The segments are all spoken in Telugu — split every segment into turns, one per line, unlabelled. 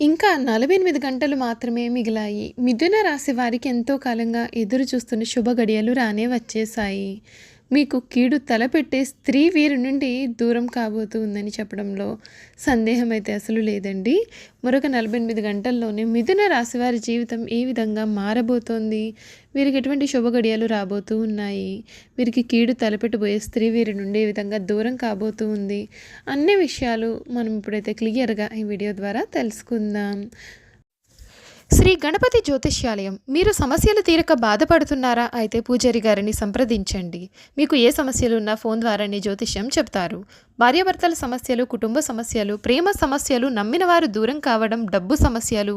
ఇంకా నలభై ఎనిమిది గంటలు మాత్రమే మిగిలాయి. మిథున రాశి వారికి ఎంతో కాలంగా ఎదురు చూస్తున్న శుభ గడియలు రానే వచ్చేసాయి మీకు కీడు తలపెట్టే స్త్రీ వీరి నుండి దూరం కాబోతుందని చెప్పడంలో సందేహం అయితే అసలు లేదండి. మరొక నలభై ఎనిమిది గంటల్లోనే మిథున రాశి వారి జీవితం ఏ విధంగా మారబోతోంది? వీరికి ఎటువంటి శుభ రాబోతూ ఉన్నాయి? వీరికి కీడు తలపెట్టబోయే స్త్రీ వీరి నుండి ఏ విధంగా దూరం కాబోతూ ఉంది? అన్ని విషయాలు మనం ఇప్పుడైతే క్లియర్గా ఈ వీడియో ద్వారా తెలుసుకుందాం. శ్రీ గణపతి జ్యోతిష్యాలయం మీరు సమస్యలు తీరక బాధపడుతున్నారా? అయితే పూజారి గారిని సంప్రదించండి. మీకు ఏ సమస్యలు ఉన్నా ఫోన్ ద్వారానే జ్యోతిష్యం చెప్తారు. భార్యాభర్తల సమస్యలు కుటుంబ సమస్యలు ప్రేమ సమస్యలు నమ్మిన వారు దూరం కావడం డబ్బు సమస్యలు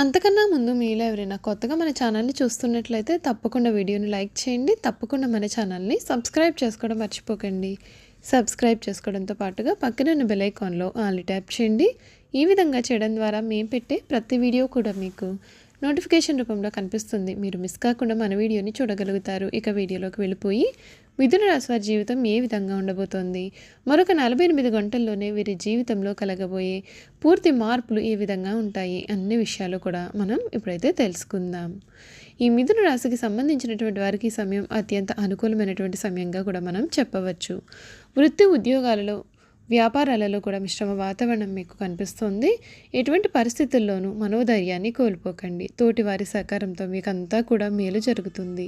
అంతకన్నా ముందు మీలో ఎవరైనా కొత్తగా మన ఛానల్ని చూస్తున్నట్లయితే తప్పకుండా వీడియోని లైక్ చేయండి. తప్పకుండా మన ఛానల్ని సబ్స్క్రైబ్ చేసుకోవడం మర్చిపోకండి. సబ్స్క్రైబ్ చేసుకోవడంతో పాటుగా పక్కన ఉన్న ఆల్ ట్యాప్ చేయండి. ఈ విధంగా చేయడం ద్వారా మేము పెట్టే ప్రతి వీడియో కూడా మీకు నోటిఫికేషన్ రూపంలో కనిపిస్తుంది. మీరు మిస్ కాకుండా మన వీడియోని చూడగలుగుతారు. ఇక వీడియోలోకి వెళ్ళిపోయి మిథున రాశి వారి జీవితం ఏ విధంగా ఉండబోతోంది? మరొక నలభై ఎనిమిది గంటల్లోనే వీరి జీవితంలో కలగబోయే పూర్తి మార్పులు ఏ విధంగా ఉంటాయి? అన్ని విషయాలు కూడా మనం ఇప్పుడైతే తెలుసుకుందాం. ఈ మిథున రాశికి సంబంధించినటువంటి వారికి ఈ సమయం అత్యంత అనుకూలమైనటువంటి సమయంగా కూడా మనం చెప్పవచ్చు. వృత్తి ఉద్యోగాలలో వ్యాపారాలలో కూడా మిశ్రమ వాతావరణం మీకు కనిపిస్తుంది. ఎటువంటి పరిస్థితుల్లోనూ మనోధైర్యాన్ని కోల్పోకండి. తోటి వారి సహకారంతో మీకు అంతా కూడా మేలు జరుగుతుంది.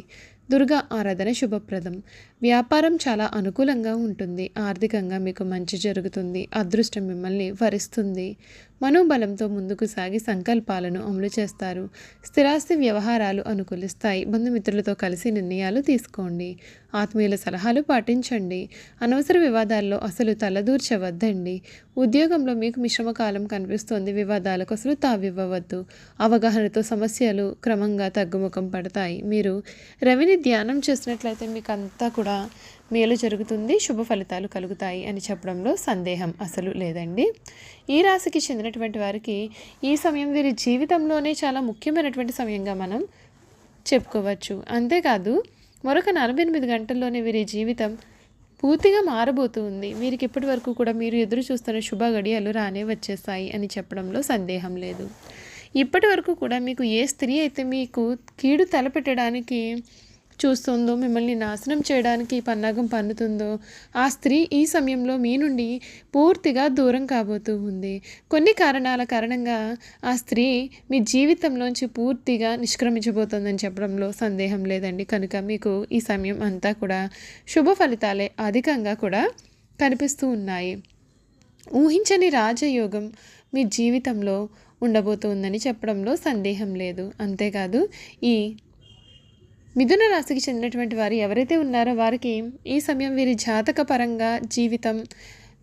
దుర్గా ఆరాధన శుభప్రదం. వ్యాపారం చాలా అనుకూలంగా ఉంటుంది. ఆర్థికంగా మీకు మంచి జరుగుతుంది. అదృష్టం మిమ్మల్ని వరిస్తుంది. మనోబలంతో ముందుకు సాగి సంకల్పాలను అమలు చేస్తారు. స్థిరాస్తి వ్యవహారాలు అనుకూలిస్తాయి. బంధుమిత్రులతో కలిసి నిర్ణయాలు తీసుకోండి. ఆత్మీయుల సలహాలు పాటించండి. అనవసర వివాదాల్లో అసలు తలదూర్చవద్దండి. ఉద్యోగంలో మీకు మిశ్రమ కాలం కనిపిస్తోంది. వివాదాలకు అసలు తావివ్వవద్దు. అవగాహనతో సమస్యలు క్రమంగా తగ్గుముఖం పడతాయి. మీరు రవిని ధ్యానం చేసినట్లయితే మీకు అంతా కూడా మేలు జరుగుతుంది శుభ ఫలితాలు కలుగుతాయి అని చెప్పడంలో సందేహం అసలు లేదండి. ఈ రాశికి చెందినటువంటి వారికి ఈ సమయం వీరి జీవితంలోనే చాలా ముఖ్యమైనటువంటి సమయంగా మనం చెప్పుకోవచ్చు. అంతేకాదు మరొక నలభై ఎనిమిది గంటల్లోనే వీరి జీవితం పూర్తిగా మారబోతుంది. వీరికి ఇప్పటి వరకు కూడా మీరు ఎదురు చూస్తున్న శుభ గడియలు రానే వచ్చేస్తాయి అని చెప్పడంలో సందేహం లేదు. ఇప్పటి వరకు కూడా మీకు ఏ స్త్రీ అయితే మీకు కీడు తలపెట్టడానికి చూస్తుందో మిమ్మల్ని నాశనం చేయడానికి పన్నాగం పన్నుతుందో ఆ స్త్రీ ఈ సమయంలో మీ నుండి పూర్తిగా దూరం కాబోతూ ఉంది. కొన్ని కారణాల కారణంగా ఆ స్త్రీ మీ జీవితంలోంచి పూర్తిగా నిష్క్రమించబోతోందని చెప్పడంలో సందేహం లేదండి. కనుక మీకు ఈ సమయం అంతా కూడా శుభ ఫలితాలే అధికంగా కూడా కనిపిస్తూ ఉన్నాయి. ఊహించని రాజయోగం మీ జీవితంలో ఉండబోతుందని చెప్పడంలో సందేహం లేదు. అంతేకాదు ఈ మిథున రాశికి చెందినటువంటి వారు ఎవరైతే ఉన్నారో వారికి ఈ సమయం వీరి జాతక పరంగా జీవితం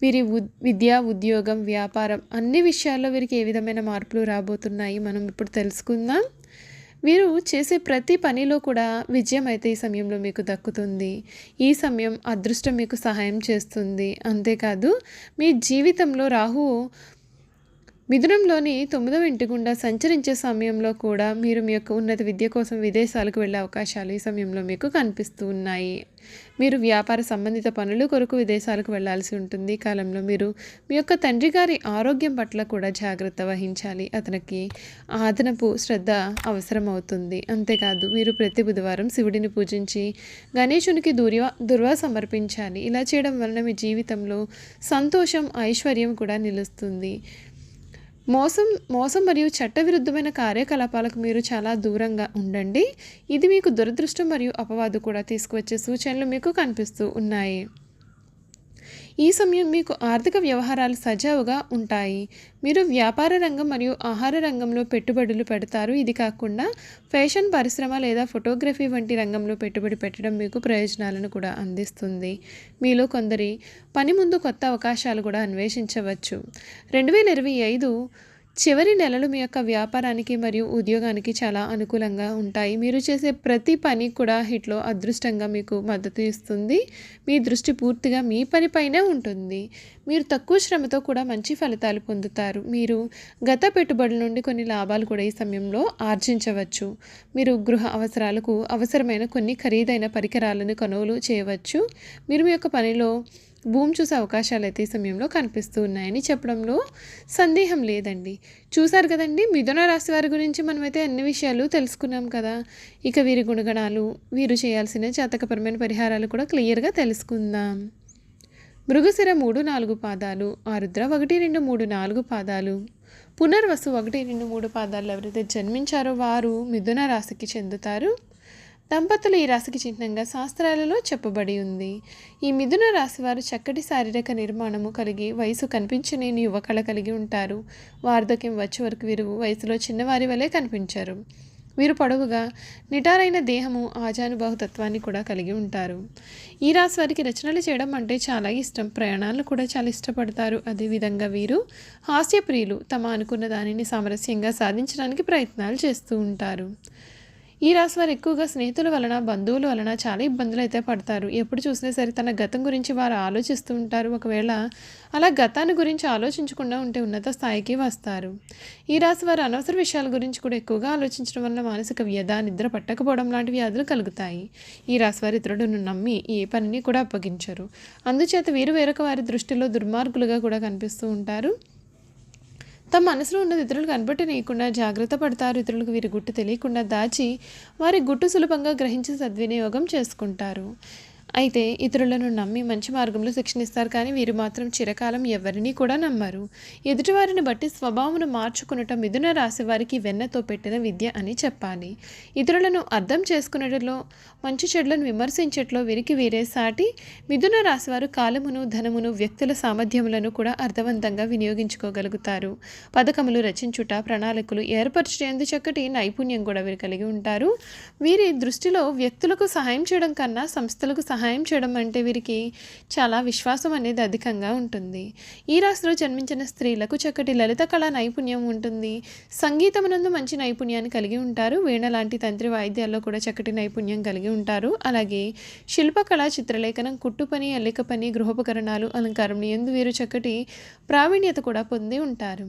వీరి విద్య ఉద్యోగం వ్యాపారం అన్ని విషయాల్లో వీరికి ఏ విధమైన మార్పులు రాబోతున్నాయి మనం ఇప్పుడు తెలుసుకుందాం. వీరు చేసే ప్రతి పనిలో కూడా విజయం అయితే ఈ సమయంలో మీకు దక్కుతుంది. ఈ సమయం అదృష్టం మీకు సహాయం చేస్తుంది. అంతేకాదు మీ జీవితంలో రాహు మిథునంలోని తొమ్మిదవ ఇంటి గుండా సంచరించే సమయంలో కూడా మీరు మీ యొక్క ఉన్నత విద్య కోసం విదేశాలకు వెళ్ళే అవకాశాలు ఈ సమయంలో మీకు కనిపిస్తూ ఉన్నాయి. మీరు వ్యాపార సంబంధిత పనులు కొరకు విదేశాలకు వెళ్ళాల్సి ఉంటుంది. ఈ కాలంలో మీరు మీ యొక్క తండ్రి గారి ఆరోగ్యం పట్ల కూడా జాగ్రత్త వహించాలి. అతనికి అదనపు శ్రద్ధ అవసరం అవుతుంది అంతేకాదు మీరు ప్రతి బుధవారం శివుడిని పూజించి గణేశునికి దుర్వా దుర్వా సమర్పించాలి. ఇలా చేయడం వలన మీ జీవితంలో సంతోషం ఐశ్వర్యం కూడా నిలుస్తుంది. మోసం మోసం మరియు చట్టవిరుద్ధమైన కార్యకలాపాలకు మీరు చాలా దూరంగా ఉండండి. ఇది మీకు దురదృష్టం మరియు అపవాదు కూడా తీసుకువచ్చే సూచనలు మీకు కనిపిస్తూ ఉన్నాయి. ఈ సమయం మీకు ఆర్థిక వ్యవహారాలు సజావుగా ఉంటాయి. మీరు వ్యాపార రంగం మరియు ఆహార రంగంలో పెట్టుబడులు పెడతారు. ఇది కాకుండా ఫ్యాషన్ పరిశ్రమ లేదా ఫోటోగ్రఫీ వంటి రంగంలో పెట్టుబడి పెట్టడం మీకు ప్రయోజనాలను కూడా అందిస్తుంది. మీలో కొందరి పని ముందు కొత్త అవకాశాలు కూడా అన్వేషించవచ్చు. రెండు వేల ఇరవై ఐదు చివరి నెలలు మీ యొక్క వ్యాపారానికి మరియు ఉద్యోగానికి చాలా అనుకూలంగా ఉంటాయి. మీరు చేసే ప్రతి పని కూడా హిట్లో అదృష్టంగా మీకు మద్దతు ఇస్తుంది. మీ దృష్టి పూర్తిగా మీ పనిపైనే ఉంటుంది. మీరు తక్కువ శ్రమతో కూడా మంచి ఫలితాలు పొందుతారు. మీరు గత పెట్టుబడుల నుండి కొన్ని లాభాలు కూడా ఈ సమయంలో ఆర్జించవచ్చు. మీరు గృహ అవసరాలకు అవసరమైన కొన్ని ఖరీదైన పరికరాలను కొనుగోలు చేయవచ్చు. మీరు మీ యొక్క పనిలో భూమి చూసే అవకాశాలు అయితే ఈ సమయంలో కనిపిస్తూ ఉన్నాయని చెప్పడంలో సందేహం లేదండి. చూసారు కదండి మిథున రాశి వారి గురించి మనమైతే అన్ని విషయాలు తెలుసుకున్నాం కదా. ఇక వీరి గుణగణాలు వీరు చేయాల్సిన జాతకపరమైన పరిహారాలు కూడా క్లియర్గా తెలుసుకుందాం. మృగశిర మూడు నాలుగు పాదాలు ఆరుద్ర ఒకటి రెండు మూడు నాలుగు పాదాలు. పునర్వసు ఒకటి రెండు మూడు పాదాలు ఎవరైతే జన్మించారో వారు మిథున రాశికి చెందుతారు. దంపతులు ఈ రాశికి చిహ్నంగా శాస్త్రాలలో చెప్పబడి ఉంది. ఈ మిథున రాశి వారు చక్కటి శారీరక నిర్మాణము కలిగి వయసు కనిపించని యువకళ కలిగి ఉంటారు. వార్ధక్యం వచ్చే వరకు వీరు వయసులో చిన్నవారి వలె కనిపించారు. వీరు పొడవుగా నిటారైన దేహము ఆజానుబాహుతత్వాన్ని కూడా కలిగి ఉంటారు. ఈ రాశి వారికి రచనలు చేయడం అంటే చాలా ఇష్టం. ప్రయాణాలను కూడా చాలా ఇష్టపడతారు. అదేవిధంగా వీరు హాస్యప్రియులు. తమ అనుకున్న దానిని సామరస్యంగా సాధించడానికి ప్రయత్నాలు చేస్తూ ఉంటారు. ఈ రాశి వారు ఎక్కువగా స్నేహితుల వలన బంధువుల వలన చాలా ఇబ్బందులు అయితే పడతారు. ఎప్పుడు చూసినా సరే తన గతం గురించి వారు ఆలోచిస్తూ ఉంటారు. ఒకవేళ అలా గతాన్ని గురించి ఆలోచించకుండా ఉంటే ఉన్నత స్థాయికి వస్తారు. ఈ రాశి వారు అనవసర విషయాల గురించి కూడా ఎక్కువగా ఆలోచించడం వల్ల మానసిక వ్యధ నిద్ర పట్టకపోవడం లాంటి వ్యాధులు కలుగుతాయి. ఈ రాశి వారి ఇతరులను నమ్మి ఏ పనిని కూడా అప్పగించరు. అందుచేత వీరు వేరొక వారి దృష్టిలో దుర్మార్గులుగా కూడా కనిపిస్తూ ఉంటారు. తమ మనసులో ఉన్నది ఇతరులకు కనబట్టనీయకుండా జాగ్రత్త పడతారు. ఇతరులకు వీరి గుట్టు తెలియకుండా దాచి వారి గుట్టు సులభంగా గ్రహించి సద్వినియోగం చేసుకుంటారు. అయితే ఇతరులను నమ్మి మంచి మార్గంలో శిక్షణ ఇస్తారు కానీ వీరు మాత్రం చిరకాలం ఎవరిని కూడా నమ్మరు. ఎదుటివారిని బట్టి స్వభావమును మార్చుకునట మిథున రాశి వారికి వెన్నతో పెట్టిన విద్య అని చెప్పాలి. ఇతరులను అర్థం చేసుకునేటలో మంచి చెడులను విమర్శించట్లో వీరికి వీరే సాటి. మిథున రాశి వారు కాలమును ధనమును వ్యక్తుల సామర్థ్యములను కూడా అర్థవంతంగా వినియోగించుకోగలుగుతారు. పథకములు రచించుట ప్రణాళికలు ఏర్పరచేందు చక్కటి నైపుణ్యం కూడా వీరు కలిగి ఉంటారు. వీరి దృష్టిలో వ్యక్తులకు సహాయం చేయడం కన్నా సంస్థలకు సహాయం సహాయం చేయడం అంటే వీరికి చాలా విశ్వాసం అనేది అధికంగా ఉంటుంది. ఈ రాశిలో జన్మించిన స్త్రీలకు చక్కటి లలిత కళా నైపుణ్యం ఉంటుంది. సంగీతమునందు మంచి నైపుణ్యాన్ని కలిగి ఉంటారు. వీణ లాంటి తంత్రి వాయిద్యాల్లో కూడా చక్కటి నైపుణ్యం కలిగి ఉంటారు. అలాగే శిల్పకళ చిత్రలేఖనం కుట్టు పని అల్లిక పని గృహోపకరణాలు అలంకారం ఎందు వీరు చక్కటి ప్రావీణ్యత కూడా పొంది ఉంటారు.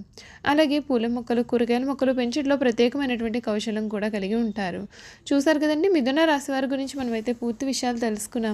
అలాగే పూల మొక్కలు కూరగాయల మొక్కలు పెంచడంలో ప్రత్యేకమైనటువంటి కౌశలం కూడా కలిగి ఉంటారు. చూసారు కదండి మిథున రాశి వారి గురించి మనమైతే పూర్తి విషయాలు